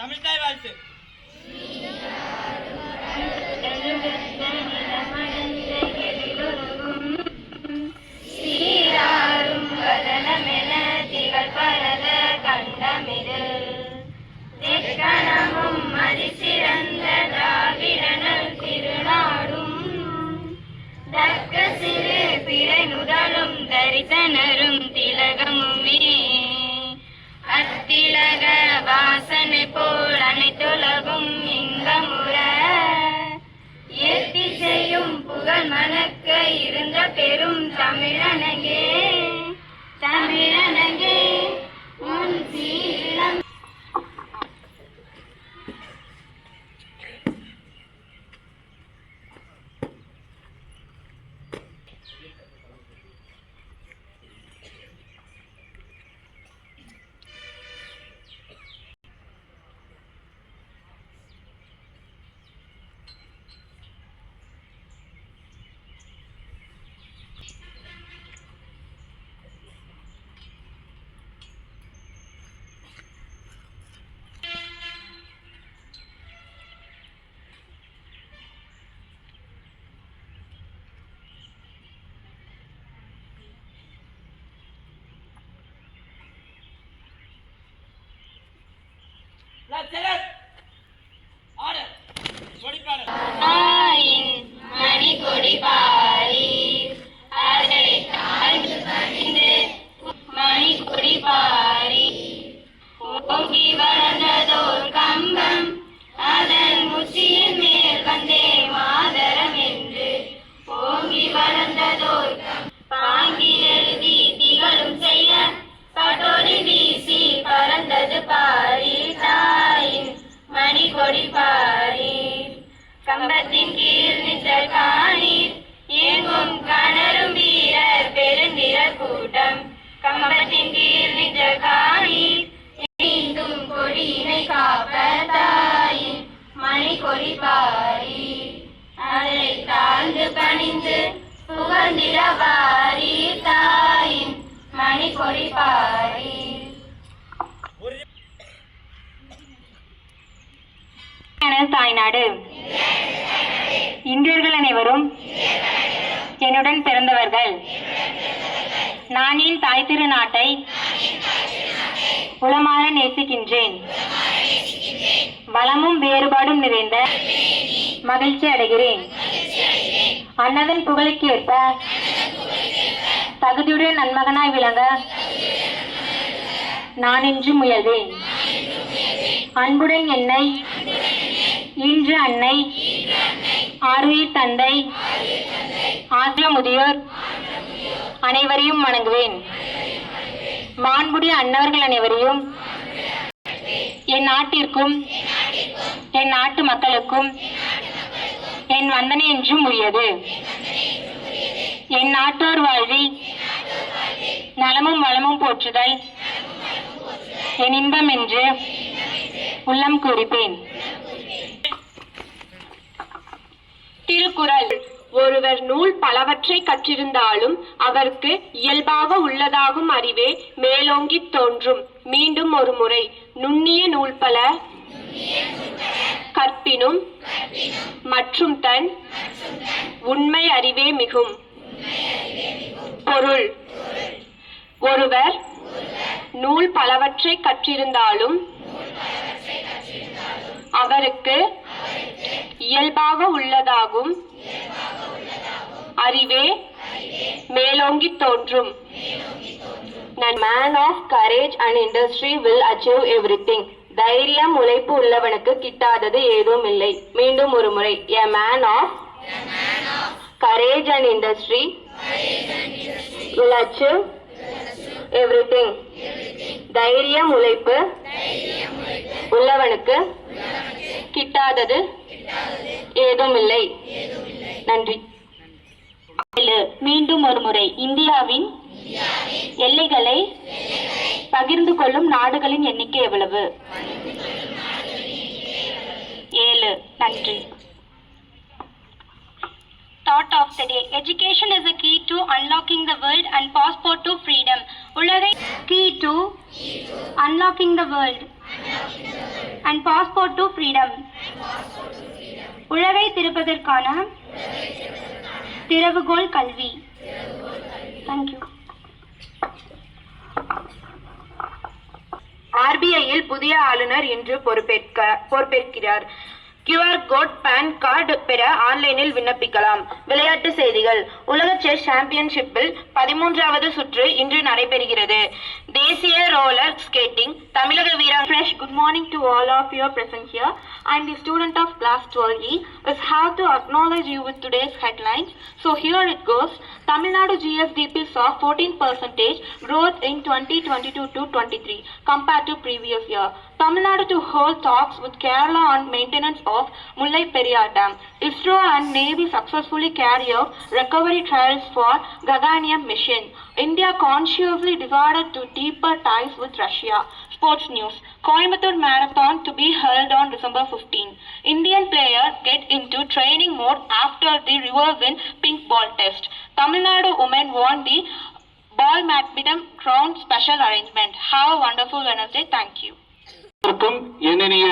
તમે કઈ વાત છે? இருந்த பெரும் தமிழனையே Let's get it. Order. 25. கம்பத்தின் கீழ் நிச்சல் காணீர். எங்கும் கணரும் வீரர் பெருந்திரர் கூட்டம். கம்பத்தின் கீழ் நிச்சல் காணீர். மீண்டும் கொடியினை காப்ப தாயின் மணிக்கொடி பாரி அதை தாழ்ந்து பணிந்து புகழ்ந்திட வாரி தாயின் மணிக்கொடி பாரி தாய்நாடு. இந்தியர்கள் அனைவரும். என்னுடன் பிறந்தவர்கள். நான் என் தாய் திருநாட்டை உளமாற நேசிக்கின்றேன். வளமும் வேறுபாடும் நிறைந்த மகிழ்ச்சி அடைகிறேன். அன்னதன் புகழுக்கேற்ப தகுதியுடன் நன்மகனாய் விளங்க நான் இன்று முயல்வேன். அன்புடன் என்னை இன்று அன்னை ஆருயிர் தந்தை ஆந்திர முதியோர் அனைவரையும் வணங்குவேன். மாண்புடைய அன்னவர்கள் அனைவரையும் என் நாட்டிற்கும் என் நாட்டு மக்களுக்கும் என் வந்தனை என்றும் உரியது. என் நாட்டோர் வாழ்வில் நலமும் வளமும் போற்றுதல் என் இன்பம் என்று உள்ளம் குறிப்பேன். திருக்குறள் ஒருவர் நூல் பலவற்றை கற்றிருந்தாலும் அவருக்கு இயல்பாக உள்ளதாகும் அறிவே மேலோங்கித் தோன்றும். மீண்டும் ஒரு முறை நுண்ணிய நூல் பல கற்பினும் மற்றும் தன் உண்மை அறிவே மிகும். பொருள். ஒருவர் நூல் பலவற்றை கற்றிருந்தாலும் அவருக்கு இயல்பாக உள்ளதாகும். அறிவே மேலோங்கி தோன்றும். Man of courage and industry will achieve everything தைரியம் உழைப்பு உள்ளவனுக்கு கிட்டாதது ஏதும் இல்லை. மீண்டும் ஒரு முறை a man of courage and industry will achieve everything தைரியம் உழைப்பு உள்ளவனுக்கு கிட்டாதது ஏதும் இல்லை நன்றி ஏழு. மீண்டும் ஒரு முறை இந்தியாவின் எல்லைகளை பகிர்ந்து கொள்ளும் நாடுகளின் எண்ணிக்கை எவ்வளவு ஏழு நன்றி Thought of the day. Education is a key to unlocking the world and passport to freedom. உலகை key to unlocking the world. and passport to freedom. உலகை திருப்பதற்கான திறவுகோல் கல்வி. தேங்க்யூ ஆர்பிஐயில் புதிய ஆளுநர் இன்று பொறுப்பேற்க பொறுப்பேற்கிறார். கியூஆர் கோட் பேன் கார்டு பெற ஆன்லைனில் விண்ணப்பிக்கலாம் விளையாட்டு செய்திகள் உலக செஸ் சாம்பியன்ஷிப்பில் பதிமூன்றாவது சுற்று இன்று நடைபெறுகிறது தேசிய ரோலர் ஸ்கேட்டிங் தமிழக வீரர் Fresh, good morning to all of you present here. I am the student of class 12E. Is how to acknowledge you with today's headlines. So here it goes. Tamil Nadu GSDP saw 14% growth in 2022 to 23 compared to previous year. Tamil Nadu to hold talks with Kerala on maintenance of Mullai Periyar Dam. ISRO and Navy successfully carry out recovery trials for Gaganyaan mission. India consciously decided to deeper ties with Russia. Sports news. Coimbatore Marathon to be held on December 15. Indian players get into training mode after the reverse in pink ball test. Tamil Nadu women won the ball badminton crown special arrangement. Have a wonderful Wednesday. Thank you. அனைவருக்கும் என்னிய